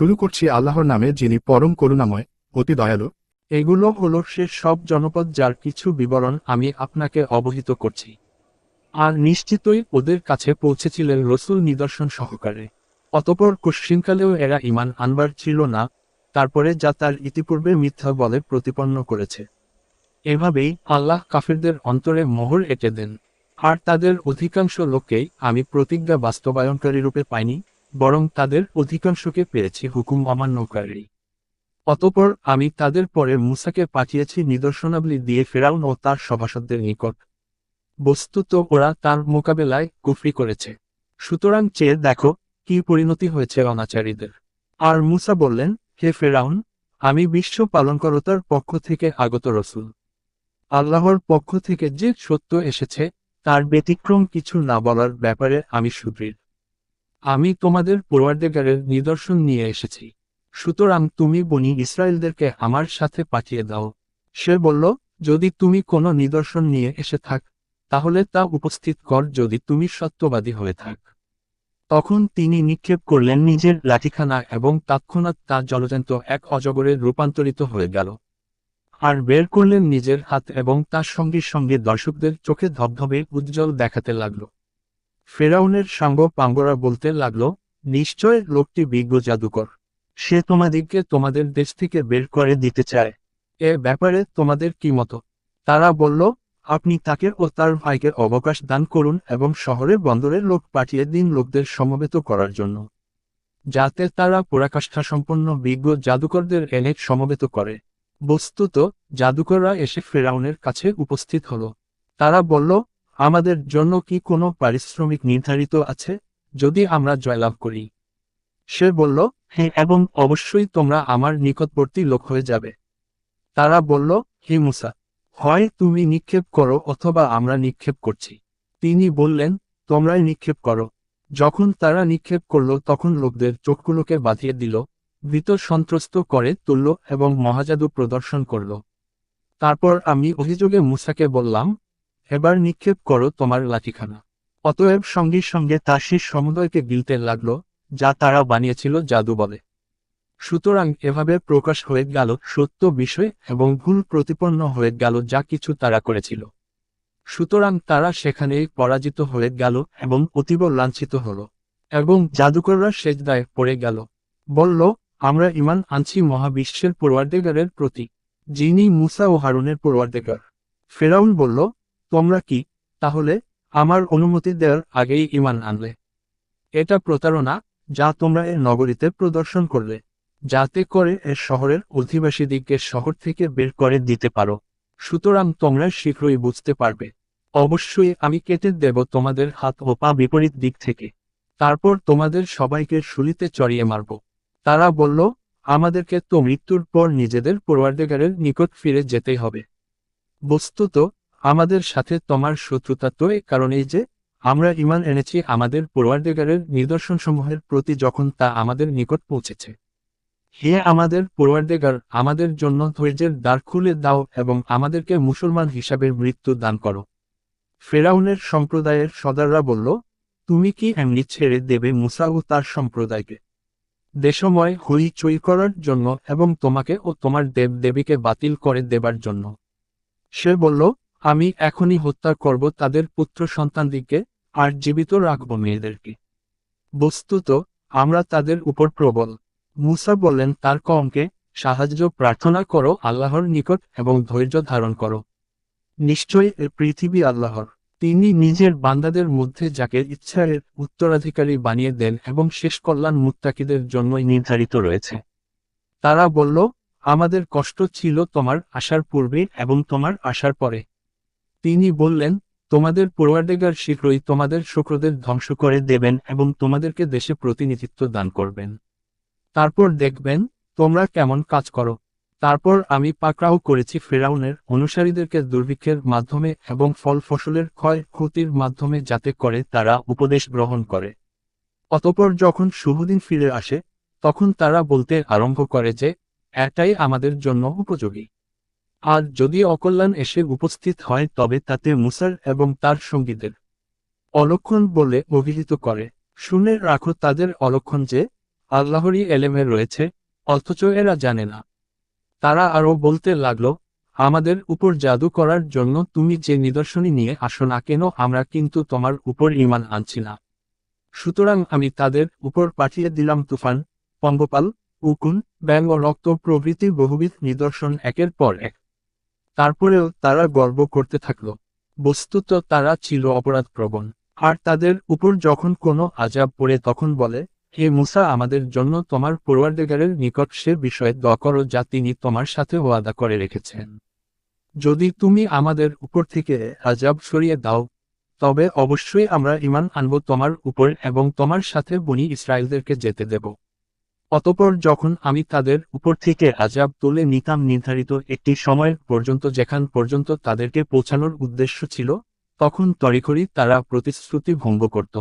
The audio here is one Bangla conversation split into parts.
শুরু করছি আল্লাহর নামে যিনি পরম করুণাময়, অতি দয়ালু। এগুলো হলো সে সব জনপদ যার কিছু বিবরণ আমি আপনাকে অবহিত করছি। আর নিশ্চিতই ওদের কাছে পৌঁছেছিলেন রসুল নিদর্শন সহকারে। অতপর কশ্চিনকালেও এরা ইমান আনবার ছিল না, তারপরে যা তার ইতিপূর্বে মিথ্যা বলে প্রতিপন্ন করেছে। এভাবেই আল্লাহ কাফিরদের অন্তরে মোহর এঁটে দেন। আর তাদের অধিকাংশ লোককেই আমি প্রতিজ্ঞা বাস্তবায়নকারী রূপে পাইনি বরং তাদের অধিকাংশকে পেয়েছি হুকুম অমান্যকারী। অতপর আমি তাদের পরে মুসাকে পাঠিয়েছি নিদর্শনাবলী দিয়ে ফেরাউন ও তার সভাসদদের নিকট। বস্তুত ওরা তার মোকাবেলায় কুফরি করেছে। সুতরাং চেয়ে দেখো, কি পরিণতি হয়েছে অনাচারীদের। আর মুসা বললেন, হে ফেরাউন, আমি বিশ্ব পালনকর্তার পক্ষ থেকে আগত রসুল। আল্লাহর পক্ষ থেকে যে সত্য এসেছে, তার ব্যতিক্রম কিছু না বলার ব্যাপারে আমি সুদৃঢ়। আমি তোমাদের পূর্বার্ধেগারের নিদর্শন নিয়ে এসেছি। সুতরাং তুমি বনি ইসরায়েলদেরকে আমার সাথে পাঠিয়ে দাও। সে বলল, যদি তুমি কোনো নিদর্শন নিয়ে এসে থাক, তাহলে তা উপস্থিত কর যদি তুমি সত্যবাদী হয়ে থাক। তখন তিনি নিক্ষেপ করলেন নিজের লাঠিখানা এবং তৎক্ষণাৎ তা জলজান্ত এক অজগরে রূপান্তরিত হয়ে গেল। আর বের করলেন নিজের হাত এবং তার সঙ্গে সঙ্গে দর্শকদের চোখে ধবধবে উজ্জ্বল দেখাতে লাগল। ফেরাউনের সাঙ্গ পাঙ্গরা বলতে লাগল, নিশ্চয় লোকটি বিজ্ঞ জাদুকর। সে তোমাদিগকে তোমাদের দেশ থেকে বের করে দিতে চায়। এ ব্যাপারে তোমাদের কি মতো? তারা বলল, আপনি তাকে ও তার ভাইকে অবকাশ দান করুন এবং শহরে বন্দরের লোক পাঠিয়ে দিন লোকদের সমবেত করার জন্য। যাতে তারা পরাকাষ্ঠা সম্পন্ন বিজ্ঞ জাদুকরদের এনে সমবেত করে। বস্তুত, জাদুকররা এসে ফেরাউনের কাছে উপস্থিত হল। তারা বলল আমাদের জন্য কি কোনো পারিশ্রমিক নির্ধারিত আছে? যদি আমরা জয়লাভ করি। সে বলল হ্যাঁ এবং অবশ্যই তোমরা আমার নিকটবর্তী লোক হয়ে যাবে। তারা বলল, হে মুসা, হয় তুমি নিক্ষেপ করো অথবা আমরা নিক্ষেপ করছি। তিনি বললেন, তোমরাই নিক্ষেপ করো। যখন তারা নিক্ষেপ করল, তখন লোকদের চোখগুলোকে বাঁধিয়ে দিল, ভীত সন্ত্রস্ত করে তুলল এবং মহাজাদু প্রদর্শন করল। তারপর আমি অভিযোগে মুসাকে বললাম এবার নিক্ষেপ করো তোমার লাঠিখানা। অতএব সঙ্গে সঙ্গে তা শেষ সমুদয়কে গিলতে লাগল, যা তারা বানিয়েছিল জাদু বলে। সুতরাং এভাবে প্রকাশ হয়ে গেল সত্য বিষয় এবং ভুল প্রতিপন্ন হয়ে গেল যা কিছু তারা করেছিল। সুতরাং তারা সেখানেই পরাজিত হয়ে গেল এবং অতীব লাঞ্ছিত হল। এবং জাদুকররা সেজদায় পড়ে গেল। বলল, আমরা ইমান আনছি মহাবিশ্বের পূর্বার্ধেগারের প্রতি, যিনি মুসা ও হারুনের পূর্বার্ধেগার ফেরাউন বলল তোমরা কি? তাহলে আমার অনুমতি দেওয়ার আগেই ইমান আনলে। এটা প্রতারণা যা তোমরা এর নগরীতে প্রদর্শন করলে যাতে করে এর শহরের অধিবাসীদিগকে শহর থেকে বের করে দিতে পারো। সুতরাং তোমরা শীঘ্রই বুঝতে পারবে। অবশ্যই আমি কেটে দেব তোমাদের হাত ও পা বিপরীত দিক থেকে। তারপর তোমাদের সবাইকে শুলিতে চড়িয়ে মারব। তারা বলল, আমাদেরকে তো মৃত্যুর পর নিজেদের পূর্বার্ধেগারের নিকট ফিরে যেতেই হবে। বস্তুত আমাদের সাথে তোমার শত্রুতা তো এ কারণেই যে, আমরা ইমান এনেছি আমাদের পূর্বার্ধেগারের নিদর্শনসমূহের প্রতি যখন তা আমাদের নিকট পৌঁছেছে। হে আমাদের পূর্বার্ধেগার আমাদের জন্য ধৈর্যের দ্বার খুলে দাও এবং আমাদেরকে মুসলমান হিসাবে মৃত্যু দান করো। ফেরাউনের সম্প্রদায়ের সদাররা বলল, তুমি কি এমনি ছেড়ে দেবে মুসা ও তার সম্প্রদায়কে? দেশময় হইচই করার জন্য এবং তোমাকে ও তোমার দেব দেবীকে বাতিল করে দেবার জন্য। সে বলল আমি এখনই হত্যা করব তাদের পুত্র সন্তানদিকে আর জীবিত রাখব মেয়েদেরকে। বস্তুত, আমরা তাদের উপর প্রবল। মুসা বললেন, তার কমকে সাহায্য প্রার্থনা করো, আল্লাহর নিকট এবং ধৈর্য ধারণ করো। নিশ্চয়ই এ পৃথিবী আল্লাহর। তিনি নিজের বান্দাদের মধ্যে যাকে ইচ্ছা এর উত্তরাধিকারী বানিয়ে দেন এবং শেষ কল্যাণ মুত্তাকিদের জন্যই নির্ধারিত রয়েছে। তারা বলল, আমাদের কষ্ট ছিল তোমার আসার পূর্বে এবং তোমার আসার পরে। তিনি বললেন, তোমাদের পূর্বার্ধেগার শীঘ্রই তোমাদের শুক্রদের ধ্বংস করে দেবেন এবং তোমাদেরকে দেশে প্রতিনিধিত্ব দান করবেন। তারপর দেখবেন, তোমরা কেমন কাজ করো। তারপর আমি পাকড়াও করেছি ফেরাউনের অনুসারীদেরকে দুর্ভিক্ষের মাধ্যমে এবং ফল ফসলের ক্ষয় ক্ষতির মাধ্যমে যাতে করে তারা উপদেশ গ্রহণ করে। অতপর যখন শুভদিন ফিরে আসে, তখন তারা বলতে আরম্ভ করে যে, এটাই আমাদের জন্য উপযোগী। আর যদি অকল্যাণ এসে উপস্থিত হয় তবে তাতে মুসার এবং তার সঙ্গীদের অলক্ষণ বলে অভিহিত করে। শুনে রাখো তাদের অলক্ষণ যে, আল্লাহরই এলেমে রয়েছে, অথচ এরা জানে না। তারা আরও বলতে লাগল, আমাদের উপর জাদু করার জন্য তুমি যে নিদর্শনী নিয়ে আসো না কেন, আমরা কিন্তু তোমার উপর ইমান আনছি না। সুতরাং আমি তাদের উপর পাঠিয়ে দিলাম তুফান, পঙ্গপাল, উকুন ব্যাং ও রক্ত প্রভৃতি বহুবিধ নিদর্শন একের পর এক। তারপরেও তারা গর্ব করতে থাকল। বস্তুত তারা ছিল অপরাধপ্রবণ। আর তাদের উপর যখন কোনো আজাব পড়ে তখন বলে, হে মুসা, আমাদের জন্য তোমার পূর্বাধিকারের নিকট সে বিষয়ে দ করো যা তিনি তোমার সাথে ওয়াদা করে রেখেছেন। যদি তুমি আমাদের উপর থেকে আজাব সরিয়ে দাও, তবে অবশ্যই আমরা ইমান আনব তোমার উপর এবং তোমার সাথে বনি ইসরায়েলদেরকে যেতে দেব। অতপর যখন আমি তাদের উপর থেকে আজাব তুলে নিতাম নির্ধারিত একটি সময় পর্যন্ত যেখান পর্যন্ত তাদেরকে পৌঁছানোর উদ্দেশ্য ছিল, তখন তড়িঘড়ি তারা প্রতিশ্রুতি ভঙ্গ করত।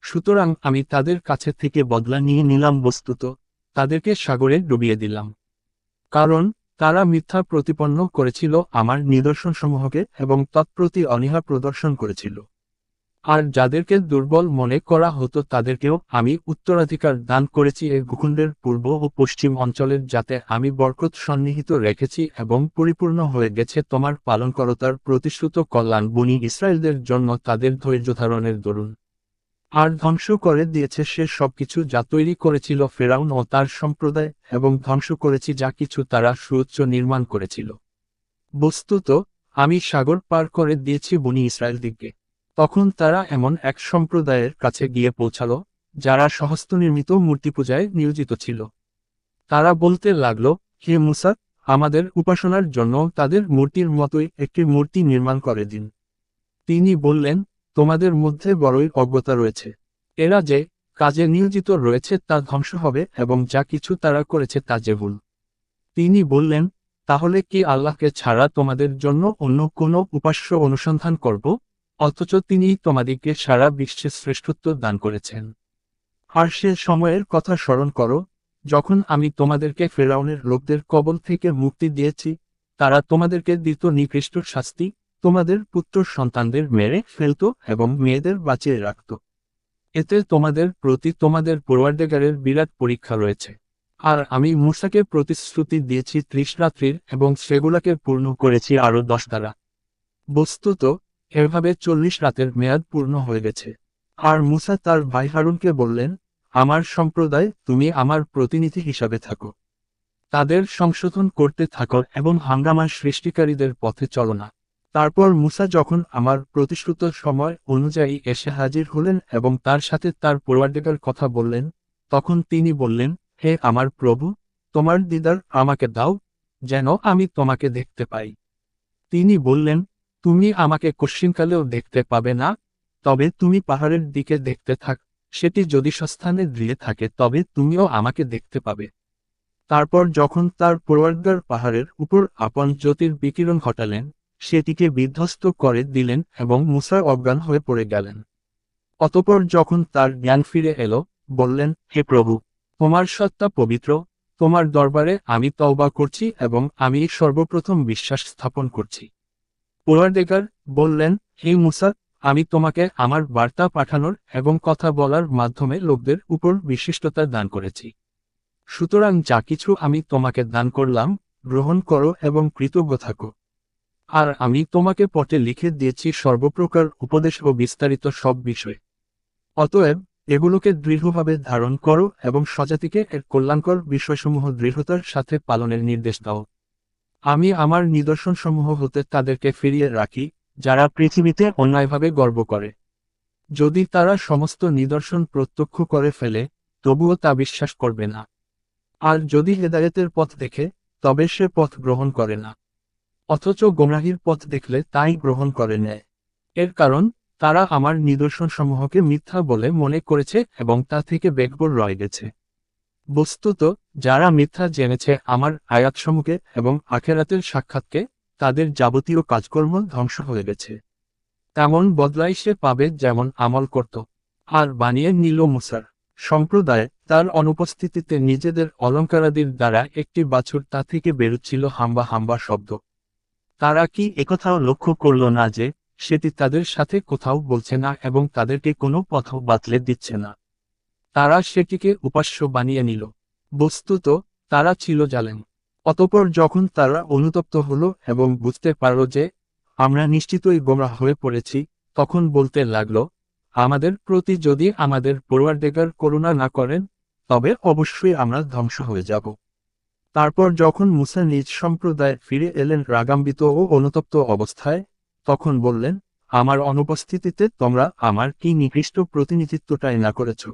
সুতরাং আমি তাদের কাছে থেকে বদলা নিয়ে নিলাম বস্তুত, তাদেরকে সাগরে ডুবিয়ে দিলাম। কারণ তারা মিথ্যা প্রতিপন্ন করেছিল, আমার নিদর্শনসমূহকে এবং তৎপ্রতি অনীহা প্রদর্শন করেছিল। আর যাদেরকে দুর্বল মনে করা হতো তাদেরকেও আমি উত্তরাধিকার দান করেছি এই ভূখণ্ডের পূর্ব ও পশ্চিম অঞ্চলের যাতে আমি বরকত সন্নিহিত রেখেছি এবং পরিপূর্ণ হয়ে গেছে তোমার পালনকরতার প্রতিশ্রুত কল্যাণ বুনি ইসরায়েলদের জন্য তাদের ধৈর্য ধারণের দরুন। আর ধ্বংস করে দিয়েছে সে সবকিছু যা তৈরি করেছিল ফেরাউন ও তার সম্প্রদায় এবং ধ্বংস করেছি যা কিছু তারা সুউচ্চ নির্মাণ করেছিল। বস্তুত, আমি সাগর পার করে দিয়েছি বনি ইসরায়েল দিককে। তখন তারা এমন এক সম্প্রদায়ের কাছে গিয়ে পৌঁছালো, যারা সহস্ত নির্মিত মূর্তি পূজায় নিয়োজিত ছিল। তারা বলতে লাগল, হে মুসা, আমাদের উপাসনার জন্য তাদের মূর্তির মতোই একটি মূর্তি নির্মাণ করে দিন। তিনি বললেন, তোমাদের মধ্যে বড়ই অজ্ঞতা রয়েছে। এরা যে কাজে নিয়োজিত রয়েছে তা ধ্বংস হবে এবং যা কিছু তারা করেছে তা যে ভুল। তিনি বললেন, তাহলে কি আল্লাহকে ছাড়া তোমাদের জন্য অন্য কোনো উপাস্য অনুসন্ধান করব? অথচ তিনি তোমাদিগকে সারা বিশ্বে শ্রেষ্ঠত্ব দান করেছেন। আর সে সময়ের কথা স্মরণ করো, যখন আমি তোমাদেরকে ফেরাউনের লোকদের কবল থেকে মুক্তি দিয়েছি, তারা তোমাদেরকে দিত নিকৃষ্ট শাস্তি, তোমাদের পুত্র সন্তানদের মেরে ফেলত এবং মেয়েদের বাঁচিয়ে রাখত। এতে তোমাদের প্রতি তোমাদের পূর্বাধিকারের বিরাট পরীক্ষা রয়েছে। আর আমি মূসাকে প্রতিশ্রুতি দিয়েছি ত্রিশ রাত্রির এবং সেগুলাকে পূর্ণ করেছি আরও দশ দ্বারা। বস্তুত এভাবে চল্লিশ রাতের মেয়াদ পূর্ণ হয়ে গেছে। আর মুসা তার ভাই হারুনকে বললেন, আমার সম্প্রদায়, তুমি আমার প্রতিনিধি হিসাবে থাকো। তাদের সংশোধন করতে থাকো এবং হাঙ্গামার সৃষ্টিকারীদের পথে চলো না। তারপর মুসা যখন আমার প্রতিশ্রুত সময় অনুযায়ী এসে হাজির হলেন এবং তার সাথে তার পূর্বাধিকার কথা বললেন, তখন তিনি বললেন, হে আমার প্রভু, তোমার দিদার আমাকে দাও, যেন আমি তোমাকে দেখতে পাই। তিনি বললেন তুমি আমাকে কশ্চিনকালেও দেখতে পাবে না, তবে তুমি পাহাড়ের দিকে দেখতে থাক, সেটি যদি সস্থানে দৃঢ় থাকে, তবে তুমিও আমাকে দেখতে পাবে। তারপর যখন তার পূর্বার্গার পাহাড়ের উপর আপন জ্যোতির বিকিরণ ঘটালেন, সেটিকে বিধ্বস্ত করে দিলেন এবং মুসা অজ্ঞান হয়ে পড়ে গেলেন। অতপর যখন তার জ্ঞান ফিরে এলো, বললেন, হে প্রভু, তোমার সত্তা পবিত্র, তোমার দরবারে আমি তওবা করছি এবং আমি সর্বপ্রথম বিশ্বাস স্থাপন করছি। পুরারদেগার বললেন, হে মুসা, আমি তোমাকে আমার বার্তা পাঠানোর এবং কথা বলার মাধ্যমে লোকদের উপর বিশিষ্টতা দান করেছি। সুতরাং যা কিছু আমি তোমাকে দান করলাম, গ্রহণ করো এবং কৃতজ্ঞ থাকো। আর আমি তোমাকে পটে লিখে দিয়েছি সর্বপ্রকার উপদেশ ও বিস্তারিত সব বিষয়। অতএব এগুলোকে দৃঢ়ভাবে ধারণ করো এবং স্বজাতিকে এর কল্যাণকর বিষয়সমূহ দৃঢ়তার সাথে পালনের নির্দেশ দাও। আমি আমার নিদর্শনসমূহ হতে তাদেরকে ফিরিয়ে রাখি, যারা পৃথিবীতে অন্যায়ভাবে গর্ব করে। যদি তারা সমস্ত নিদর্শন প্রত্যক্ষ করে ফেলে, তবুও তা বিশ্বাস করবে না। আর যদি হেদায়েতের পথ দেখে, তবে সে পথ গ্রহণ করে না। অথচ গোমরাহির পথ দেখলে তাই গ্রহণ করে নেয়। এর কারণ, তারা আমার নিদর্শনসমূহকে মিথ্যা বলে মনে করেছে এবং তা থেকে বেগবর রয়ে গেছে। বস্তুত, যারা মিথ্যা জেনেছে আমার আয়াতসমূহকে এবং আখেরাতের সাক্ষাৎকে, তাদের যাবতীয় কাজকর্ম ধ্বংস হয়ে গেছে। তেমন বদলাই সে পাবে যেমন আমল করত। আর বানিয়ে নিল মুসার সম্প্রদায়, তার অনুপস্থিতিতে নিজেদের অলঙ্কারাদির দ্বারা একটি বাছুর তা থেকে বেরুচ্ছিল হাম্বা হাম্বা শব্দ। তারা কি একথাও লক্ষ্য করল না যে, সেটি তাদের সাথে কোথাও বলছে না এবং তাদেরকে কোনো পথও বাতলে দিচ্ছে না। তারা সেটিকে উপাস্য বানিয়ে নিল। বস্তুত তারা ছিল জালেম। অতপর যখন তারা অনুতপ্ত হলো এবং বুঝতে পারল যে, আমরা নিশ্চিতই গোমরা হয়ে পড়েছি, তখন বলতে লাগল, আমাদের প্রতি যদি আমাদের পড়ুয়ারদেগার করুণা না করেন, তবে অবশ্যই আমরা ধ্বংস হয়ে যাব। তারপর যখন মুসা নিজ সম্প্রদায় ফিরে এলেন রাগাম্বিত ও অনুতপ্ত অবস্থায়, তখন বললেন, আমার অনুপস্থিতিতে তোমরা আমার কি নিকৃষ্ট প্রতিনিধিত্বটাই না করেছ।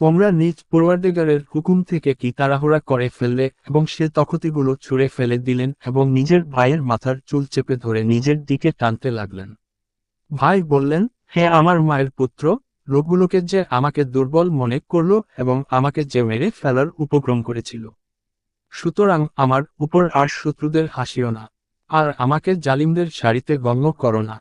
তোমরা নিজ পূর্বাধিকারের হুকুম থেকে কি তাড়াহুড়া করে ফেললে এবং সে তখতিগুলো ছুঁড়ে ফেলে দিলেন এবং নিজের ভাইয়ের মাথার চুল চেপে ধরে নিজের দিকে টানতে লাগলেন। ভাই বললেন, হে আমার মায়ের পুত্র লোকগুলোকে যে আমাকে দুর্বল মনে করল এবং আমাকে যে মেরে ফেলার উপক্রম করেছিল। সুতরাং আমার উপর আর শত্রুদের হাসিও না, আর আমাকে জালিমদের সারিতে গণ্য করো না।